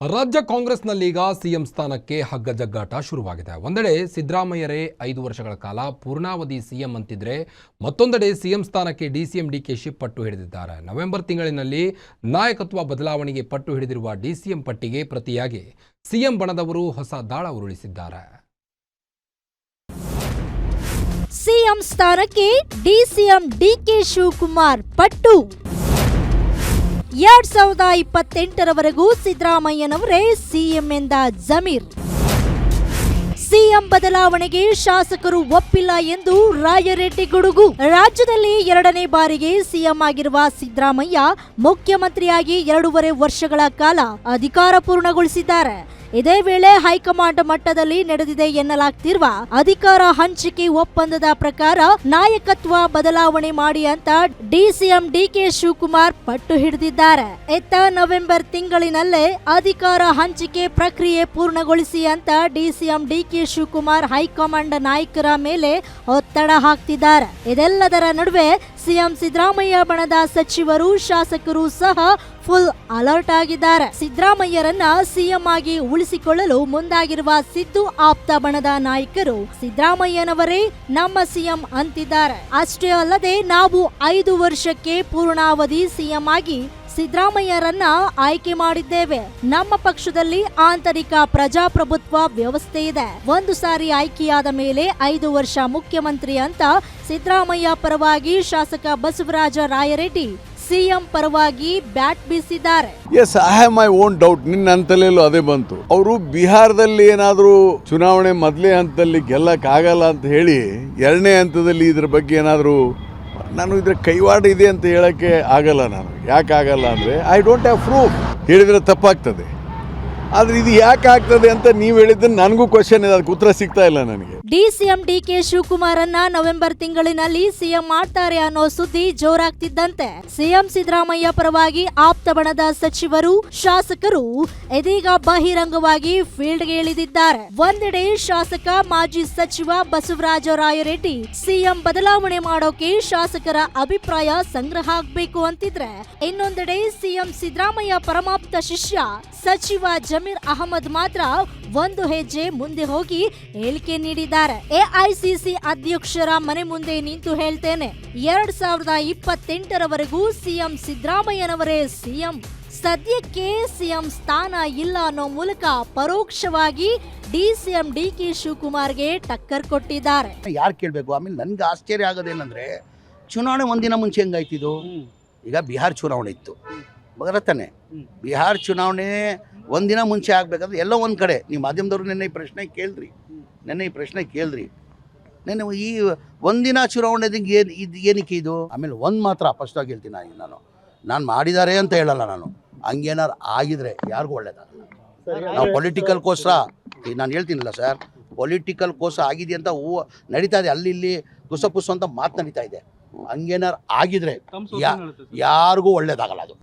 ರಾಜ್ಯ ಕಾಂಗ್ರೆಸ್ನಲ್ಲೀಗ ಸಿಎಂ ಸ್ಥಾನಕ್ಕೆ ಹಗ್ಗ ಜಗ್ಗಾಟ ಶುರುವಾಗಿದೆ. ಒಂದೆಡೆ ಸಿದ್ದರಾಮಯ್ಯರೇ ಐದು ವರ್ಷಗಳ ಕಾಲ ಪೂರ್ಣಾವಧಿ ಸಿಎಂ ಅಂತಿದ್ರೆ ಮತ್ತೊಂದೆಡೆ ಸಿಎಂ ಸ್ಥಾನಕ್ಕೆ ಡಿಸಿಎಂ ಡಿಕೆಶಿ ಪಟ್ಟು ಹಿಡಿದಿದ್ದಾರೆ. ನವೆಂಬರ್ ತಿಂಗಳಿನಲ್ಲಿ ನಾಯಕತ್ವ ಬದಲಾವಣೆಗೆ ಪಟ್ಟು ಹಿಡಿದಿರುವ ಡಿಸಿಎಂ ಪಟ್ಟಿಗೆ ಪ್ರತಿಯಾಗಿ ಸಿಎಂ ಬಣದವರು ಹೊಸ ದಾಳ ಉರುಳಿಸಿದ್ದಾರೆ. ಸಿಎಂ ಸ್ಥಾನಕ್ಕೆ ಡಿಸಿಎಂ ಡಿಕೆ ಶಿವಕುಮಾರ್ ಪಟ್ಟು ಎರಡ್ ಸಾವಿರದ ಇಪ್ಪತ್ತೆಂಟರವರೆಗೂ ಸಿದ್ದರಾಮಯ್ಯನವರೇ ಸಿಎಂ ಎಂದ ಜಮೀರ್. ಸಿಎಂ ಬದಲಾವಣೆಗೆ ಶಾಸಕರು ಒಪ್ಪಿಲ್ಲ ಎಂದು ರಾಯರೆಡ್ಡಿ ಗುಡುಗು. ರಾಜ್ಯದಲ್ಲಿ ಎರಡನೇ ಬಾರಿಗೆ ಸಿಎಂ ಆಗಿರುವ ಸಿದ್ದರಾಮಯ್ಯ ಮುಖ್ಯಮಂತ್ರಿಯಾಗಿ ಎರಡೂವರೆ ವರ್ಷಗಳ ಕಾಲ ಅಧಿಕಾರ ಪೂರ್ಣಗೊಳಿಸಿದ್ದಾರೆ. ಇದೇ ವೇಳೆ ಹೈಕಮಾಂಡ್ ಮಟ್ಟದಲ್ಲಿ ನಡೆದಿದೆ ಎನ್ನಲಾಗ್ತಿರುವ ಅಧಿಕಾರ ಹಂಚಿಕೆ ಒಪ್ಪಂದದ ಪ್ರಕಾರ ನಾಯಕತ್ವ ಬದಲಾವಣೆ ಮಾಡಿ ಅಂತ ಡಿಸಿಎಂ ಡಿಕೆ ಶಿವಕುಮಾರ್ ಪಟ್ಟು ಹಿಡಿದಿದ್ದಾರೆ. ಎತ್ತ ನವೆಂಬರ್ ತಿಂಗಳಿನಲ್ಲೇ ಅಧಿಕಾರ ಹಂಚಿಕೆ ಪ್ರಕ್ರಿಯೆ ಪೂರ್ಣಗೊಳಿಸಿ ಅಂತ ಡಿಸಿಎಂ ಡಿಕೆ ಶಿವಕುಮಾರ್ ಹೈಕಮಾಂಡ್ ನಾಯಕರ ಮೇಲೆ ಒತ್ತಡ ಹಾಕ್ತಿದ್ದಾರೆ. ಇದೆಲ್ಲದರ ನಡುವೆ ಸಿಎಂ ಸಿದ್ದರಾಮಯ್ಯ ಬಣದ ಸಚಿವರು, ಶಾಸಕರು ಸಹ ಫುಲ್ ಅಲರ್ಟ್ ಆಗಿದ್ದಾರೆ. ಸಿದ್ದರಾಮಯ್ಯರನ್ನ ಸಿಎಂ ಆಗಿ ಉಳಿಸಿಕೊಳ್ಳಲು ಮುಂದಾಗಿರುವ ಸಿದ್ದು ಆಪ್ತ ಬಣದ ನಾಯಕರು ಸಿದ್ದರಾಮಯ್ಯನವರೇ ನಮ್ಮ ಸಿಎಂ ಅಂತಿದ್ದಾರೆ. ಅಷ್ಟೇ ಅಲ್ಲದೆ ನಾವು ಐದು ವರ್ಷಕ್ಕೆ ಪೂರ್ಣಾವಧಿ ಸಿಎಂ ಆಗಿ ಸಿದ್ದರಾಮಯ್ಯರನ್ನ ಆಯ್ಕೆ ಮಾಡಿದ್ದೇವೆ. ನಮ್ಮ ಪಕ್ಷದಲ್ಲಿ ಆಂತರಿಕ ಪ್ರಜಾಪ್ರಭುತ್ವ ವ್ಯವಸ್ಥೆ ಇದೆ. ಒಂದು ಸಾರಿ ಆಯ್ಕೆಯಾದ ಮೇಲೆ ಐದು ವರ್ಷ ಮುಖ್ಯಮಂತ್ರಿ ಅಂತ ಸಿದ್ದರಾಮಯ್ಯ ಪರವಾಗಿ ಶಾಸಕ ಬಸವರಾಜ ರಾಯರೆಡ್ಡಿ ಸಿಎಂ ಪರವಾಗಿ ಬ್ಯಾಟ್ ಬೀಸಿದ್ದಾರೆ. Yes I have my own doubt ನಿನ್ನ ಹಂತದಲ್ಲೂ ಅದೇ ಬಂತು. ಅವರು ಬಿಹಾರದಲ್ಲಿ ಏನಾದರೂ ಚುನಾವಣೆ ಮೊದಲೇ ಹಂತದಲ್ಲಿ ಗೆಲ್ಲಕ್ಕಾಗಲ್ಲ ಅಂತ ಹೇಳಿ ಎರಡನೇ ಹಂತದಲ್ಲಿ ಇದ್ರ ಬಗ್ಗೆ ಏನಾದರೂ ನಾನು ಇದ್ರ ಕೈವಾಡ ಇದೆ ಅಂತ ಹೇಳಕ್ಕೆ ಆಗಲ್ಲ ನಾನು. ಯಾಕೆ ಆಗಲ್ಲ ಅಂದರೆ ಐ ಡೋಂಟ್ ಹ್ಯಾವ್ ಪ್ರೂಫ್ ಹೇಳಿದರೆ ತಪ್ಪಾಗ್ತದೆ. ಆದರೆ ಇದು ಯಾಕೆ ಆಗ್ತದೆ ಅಂತ ನೀವು ಹೇಳಿದ್ದನ್ನು ನನಗೂ ಕ್ವಶನ್ ಇದೆ ಅದಕ್ಕೆ ಉತ್ತರ ಸಿಗ್ತಾ ಇಲ್ಲ ನನಗೆ. ಡಿಸಿಎಂ ಡಿಕೆ ಶಿವಕುಮಾರನ್ನ ನವೆಂಬರ್ ತಿಂಗಳಿನಲ್ಲಿ ಸಿಎಂ ಮಾಡ್ತಾರೆ ಅನ್ನೋ ಸುದ್ದಿ ಜೋರಾಗ್ತಿದ್ದಂತೆ ಸಿಎಂ ಸಿದ್ದರಾಮಯ್ಯ ಪರವಾಗಿ ಆಪ್ತ ಬಣದ ಸಚಿವರು, ಶಾಸಕರು ಇದೀಗ ಬಹಿರಂಗವಾಗಿ ಫೀಲ್ಡ್ಗೆ ಇಳಿದಿದ್ದಾರೆ. ಒಂದೆಡೆ ಶಾಸಕ, ಮಾಜಿ ಸಚಿವ ಬಸವರಾಜ ರಾಯರೆಡ್ಡಿ ಸಿಎಂ ಬದಲಾವಣೆ ಮಾಡೋಕೆ ಶಾಸಕರ ಅಭಿಪ್ರಾಯ ಸಂಗ್ರಹ ಆಗ್ಬೇಕು ಅಂತಿದ್ರೆ, ಇನ್ನೊಂದೆಡೆ ಸಿಎಂ ಸಿದ್ದರಾಮಯ್ಯ ಪರಮಾಪ್ತ ಶಿಷ್ಯ ಸಚಿವ ಜಮೀರ್ ಅಹಮದ್ ಮಾತ್ರ ಒಂದು ಹೆಜ್ಜೆ ಮುಂದೆ ಹೋಗಿ ಹೇಳಿಕೆ ನೀಡಿದ್ದಾರೆ. ಎಐಸಿಸಿ ಅಧ್ಯಕ್ಷರ ಮನೆ ಮುಂದೆ ನಿಂತು ಹೇಳ್ತೇನೆ. ಎರಡ್ ಸಾವಿರದ ಇಪ್ಪತ್ತೆಂಟರವರೆಗೂ ಸಿಎಂ ಸಿದ್ದರಾಮಯ್ಯನವರೇ ಸಿಎಂ. ಸದ್ಯಕ್ಕೆ ಸಿಎಂ ಸ್ಥಾನ ಇಲ್ಲ ಅನ್ನೋ ಮೂಲಕ ಪರೋಕ್ಷವಾಗಿ ಡಿಸಿಎಂ ಡಿಕೆ ಶಿವಕುಮಾರ್ಗೆ ಟಕ್ಕರ್ ಕೊಟ್ಟಿದ್ದಾರೆ. ಯಾರು ಕೇಳಬೇಕು? ಆಮೇಲೆ ನನಗೆ ಆಶ್ಚರ್ಯ ಆಗೋದೇನಂದ್ರೆ ಚುನಾವಣೆ ಒಂದಿನ ಮುಂಚೆ ಹೆಂಗಾಯ್ತಿದು ಈಗ ಬಿಹಾರ್ ಚುನಾವಣೆ ಇತ್ತು. ಬರತ್ತಾನೆ. ಬಿಹಾರ್ ಚುನಾವಣೆ ಒಂದಿನ ಮುಂಚೆ ಆಗ್ಬೇಕಂದ್ರೆ ಎಲ್ಲೋ ಒಂದು ಕಡೆ. ನೀವು ಮಾಧ್ಯಮದವರು ನಿನ್ನೆ ಈ ಪ್ರಶ್ನೆ ಕೇಳ್ರಿ. ನಿನ್ನೆ ಈ ಪ್ರಶ್ನೆ ಕೇಳ್ರಿ. ನೆನ್ನೆ ಈ ಒಂದಿನ ಚುನಾವಣೆದಿಂಗೆ ಏನು ಇದು ಏನಕ್ಕೆ ಇದು? ಆಮೇಲೆ ಒಂದು ಮಾತ್ರ ಸ್ಪಷ್ಟವಾಗಿ ಹೇಳ್ತೀನಿ ನಾನು ನಾನು. ನಾನು ಮಾಡಿದ್ದಾರೆ ಅಂತ ಹೇಳಲ್ಲ ನಾನು. ಹಂಗೇನಾರು ಆಗಿದ್ರೆ ಯಾರಿಗೂ ಒಳ್ಳೇದಾಗಲ್ಲ. ನಾವು ಪೊಲಿಟಿಕಲ್ಗೋಸ್ಕರ ಈಗ ನಾನು ಹೇಳ್ತೀನಲ್ಲ ಸರ್ ಪೊಲಿಟಿಕಲ್ ಕೋಸ್ ಆಗಿದೆ ಅಂತ ಹೂ ನಡೀತಾ ಇದೆ. ಅಲ್ಲಿ ಇಲ್ಲಿ ಗುಸಪುಸು ಅಂತ ಮಾತು ನಡೀತಾ ಇದೆ. ಹಂಗೇನಾರು ಆಗಿದ್ರೆ ಯಾ ಯಾರಿಗೂ ಒಳ್ಳೇದಾಗಲ್ಲ ಅದು.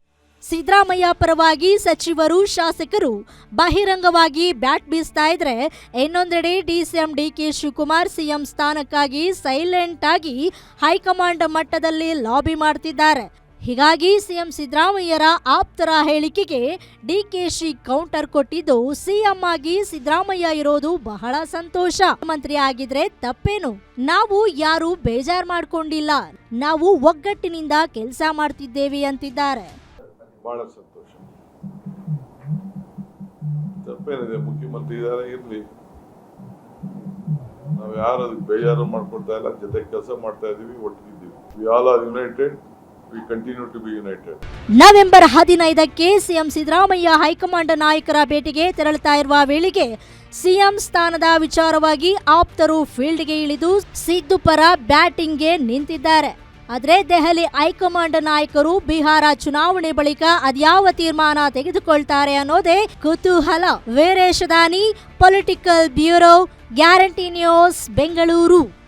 ಸಿದ್ದರಾಮಯ್ಯ ಪರವಾಗಿ ಸಚಿವರು, ಶಾಸಕರು ಬಹಿರಂಗವಾಗಿ ಬ್ಯಾಟ್ ಬೀಸ್ತಾ ಇದ್ರೆ ಇನ್ನೊಂದೆಡೆ ಡಿಸಿಎಂ ಡಿಕೆ ಶಿವಕುಮಾರ್ ಸಿಎಂ ಸ್ಥಾನಕ್ಕಾಗಿ ಸೈಲೆಂಟ್ ಆಗಿ ಹೈಕಮಾಂಡ್ ಮಟ್ಟದಲ್ಲಿ ಲಾಬಿ ಮಾಡ್ತಿದ್ದಾರೆ. ಹೀಗಾಗಿ ಸಿಎಂ ಸಿದ್ದರಾಮಯ್ಯರ ಆಪ್ತರ ಹೇಳಿಕೆಗೆ ಡಿಕೆಶಿ ಕೌಂಟರ್ ಕೊಟ್ಟಿದ್ದು, ಸಿಎಂ ಆಗಿ ಸಿದ್ದರಾಮಯ್ಯ ಇರೋದು ಬಹಳ ಸಂತೋಷ. ಮಂತ್ರಿ ಆಗಿದ್ರೆ ತಪ್ಪೇನು? ನಾವು ಯಾರು ಬೇಜಾರ್ ಮಾಡ್ಕೊಂಡಿಲ್ಲ. ನಾವು ಒಗ್ಗಟ್ಟಿನಿಂದ ಕೆಲಸ ಮಾಡ್ತಿದ್ದೇವೆ ಅಂತಿದ್ದಾರೆ. ಬಹಳ ಸಂತೋಷ. ತಪ್ಪೇನಿದೆ, ಮುಖ್ಯಮಂತ್ರಿ ಇದ್ದಾರೆ ಇರ್ಲಿ. ನಾವು ಯಾರು ಅದಕ್ಕೆ ಬೇಜಾರು ಮಾಡ್ಕೊಳ್ತಾ ಇಲ್ಲ, ಜೊತೆ ಕೆಲಸ ಮಾಡ್ತಾ ಇದೀವಿ, ಒಟ್ಟಿಗಿದ್ದೀವಿ. We all are united we continue to be united November ಹದಿನೈದಕ್ಕೆ ಸಿಎಂ ಸಿದ್ದರಾಮಯ್ಯ ಹೈಕಮಾಂಡ್ ನಾಯಕರ ಭೇಟಿಗೆ ತೆರಳುತ್ತಾ ಇರುವ ವೇಳೆಗೆ ಸಿಎಂ ಸ್ಥಾನದ ವಿಚಾರವಾಗಿ ಆಪ್ತರು ಫೀಲ್ಡ್ಗೆ ಇಳಿದು ಸಿದ್ದು ಪರ ಬ್ಯಾಟಿಂಗ್ಗೆ ನಿಂತಿದ್ದಾರೆ. ಆದ್ರೆ ದೆಹಲಿ ಹೈಕಮಾಂಡ್ ನಾಯಕರು ಬಿಹಾರ ಚುನಾವಣೆ ಬಳಿಕ ಅದ್ಯಾವ ತೀರ್ಮಾನ ತೆಗೆದುಕೊಳ್ತಾರೆ ಅನ್ನೋದೇ ಕುತೂಹಲ. Veeresh Dani political bureau guarantee news Bengaluru